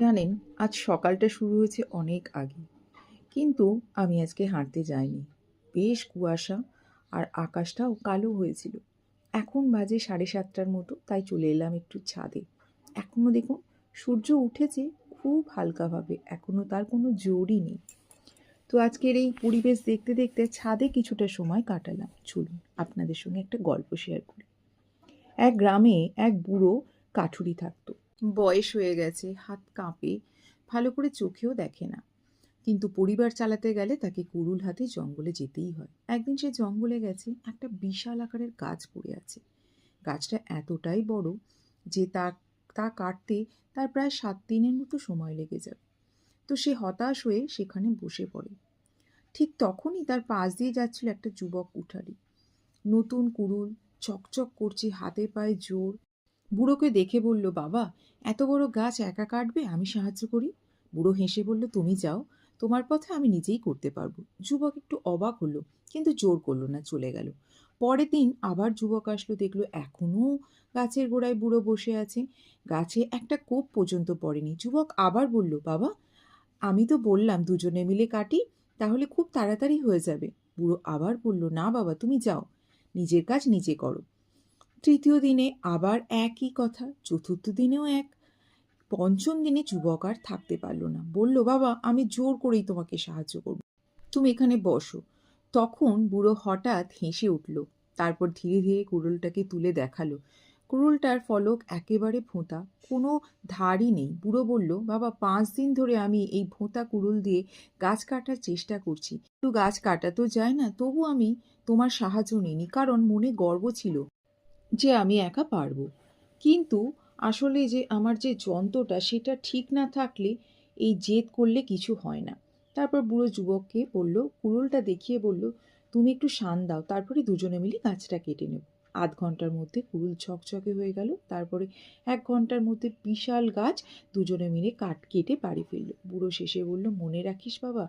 জানেন, আজ সকালটা শুরু হয়েছে অনেক আগে। কিন্তু আমি আজকে হাঁটতে যাইনি। বেশ কুয়াশা আর আকাশটাও কালো হয়েছিল। এখন বাজে সাড়ে সাতটার মতো, তাই চলে এলাম একটু ছাদে। এখনও দেখুন, সূর্য উঠেছে খুব হালকাভাবে এখনও তার কোনো জোরই নেই। তো আজকের এই পরিবেশ দেখতে দেখতে ছাদে কিছুটা সময় কাটালাম। চলুন, আপনাদের সঙ্গে একটা গল্প শেয়ার করি। এক গ্রামে এক বুড়ো কাঠুরি থাকতো। বয়স হয়ে গেছে, হাত কাঁপে, ভালো করে চোখেও দেখে না। কিন্তু পরিবার চালাতে গেলে তাকে কুড়ুল হাতে জঙ্গলে যেতেই হয়। একদিন সে জঙ্গলে গেছে, একটা বিশাল আকারের গাছ পড়ে আছে। গাছটা এতটাই বড় যে তা তা কাটতে তার প্রায় সাত দিনের মতো সময় লেগে যাবে। তো সে হতাশ হয়ে সেখানে বসে পড়ে। ঠিক তখনই তার পাশ দিয়ে যাচ্ছিল একটা যুবক উঠারি নতুন কুড়ুল চকচক করছে, হাতে পায়ে জোর বুড়োকে দেখে বলল, বাবা, এত বড় গাছ একা কাটবে আমি সাহায্য করি? বুড়ো হেসে বলল, তুমি যাও, তোমার পথে আমি নিজেই করতে পারব। যুবক একটু অবাক হলো, কিন্তু জোর করল না, চলে গেল। পরের দিন আবার যুবক আসলো, দেখল এখনও গাছের গোড়ায় বুড়ো বসে আছে। গাছে একটা কোপ পর্যন্ত পড়েনি। যুবক আবার বলল, বাবা, আমি তো বললাম দুজনে মিলে কাটি, তাহলে খুব তাড়াতাড়ি হয়ে যাবে। বুড়ো আবার বলল, না বাবা, তুমি যাও। নিজের কাজ নিজে করো। তৃতীয় দিনে আবার একই কথা, চতুর্থ দিনেও এক। পঞ্চম দিনে যুবক আর থাকতে পারল না। বলল, বাবা, আমি জোর করেই তোমাকে সাহায্য করব। তুমি এখানে বসো। তখন বুড়ো হঠাৎ হেসে উঠল। তারপর ধীরে ধীরে কুড়ুলটাকে তুলে দেখাল। কুড়ুলটার ফলক একেবারে ভোঁতা, কোনো ধারই নেই। বুড়ো বলল, বাবা, পাঁচ দিন ধরে আমি এই ভোঁতা কুড়ুল দিয়ে গাছ কাটার চেষ্টা করছি। কিন্তু গাছ কাটা তো যায় না, তবু আমি তোমার সাহায্য নিইনি, কারণ মনে গর্ব ছিল। যে আমি একা পারব। কিন্তু আসলে যে আমার যে যন্ত্রটা সেটা ঠিক না থাকলে এই জেদ করলে কিছু হয় না। তারপর বুড়ো যুবককে বলল, কুড়ুলটা দেখিয়ে বলল, তুমি একটু শান দাও, তারপরে দুজনে মিলে গাছটা কেটে নেব। আধ ঘণ্টার মধ্যে কুড়ুল ছকছকে হয়ে গেল, তারপরে এক ঘণ্টার মধ্যে বিশাল গাছ দুজনে মিলে কাট কেটে বাড়ি ফিরল। বুড়ো শেষে বলল, মনে রাখিস বাবা,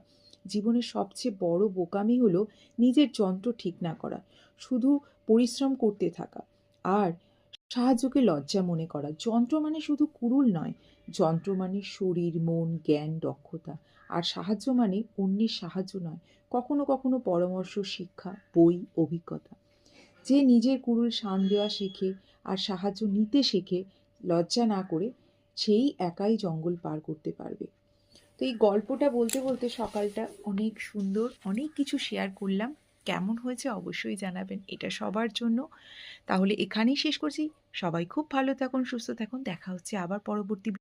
জীবনের সবচেয়ে বড় বোকামি হলো নিজের যন্ত্র ঠিক না করা, শুধু পরিশ্রম করতে থাকা। আর সাহায্যকে লজ্জা মনে করা। যন্ত্র মানে শুধু কুড়ুল নয় যন্ত্র মানে শরীর, মন, জ্ঞান, দক্ষতা। আর সাহায্য মানে অন্যের সাহায্য নয়, কখনো কখনো পরামর্শ, শিক্ষা, বই, অভিজ্ঞতা। যে নিজের কুড়ুল শান দেওয়া শেখে আর সাহায্য নিতে শেখে, লজ্জা না করে সেই একাই জঙ্গল পার করতে পারবে। তো এই গল্পটা বলতে বলতে সকালটা অনেক সুন্দর, অনেক কিছু শেয়ার করলাম। কেমন হয়েছে অবশ্যই জানাবেন, এটা সবার জন্য। তাহলে এখানেই শেষ করছি। সবাই খুব ভালো থাকুন, সুস্থ থাকুন, দেখা হচ্ছে আবার পরবর্তী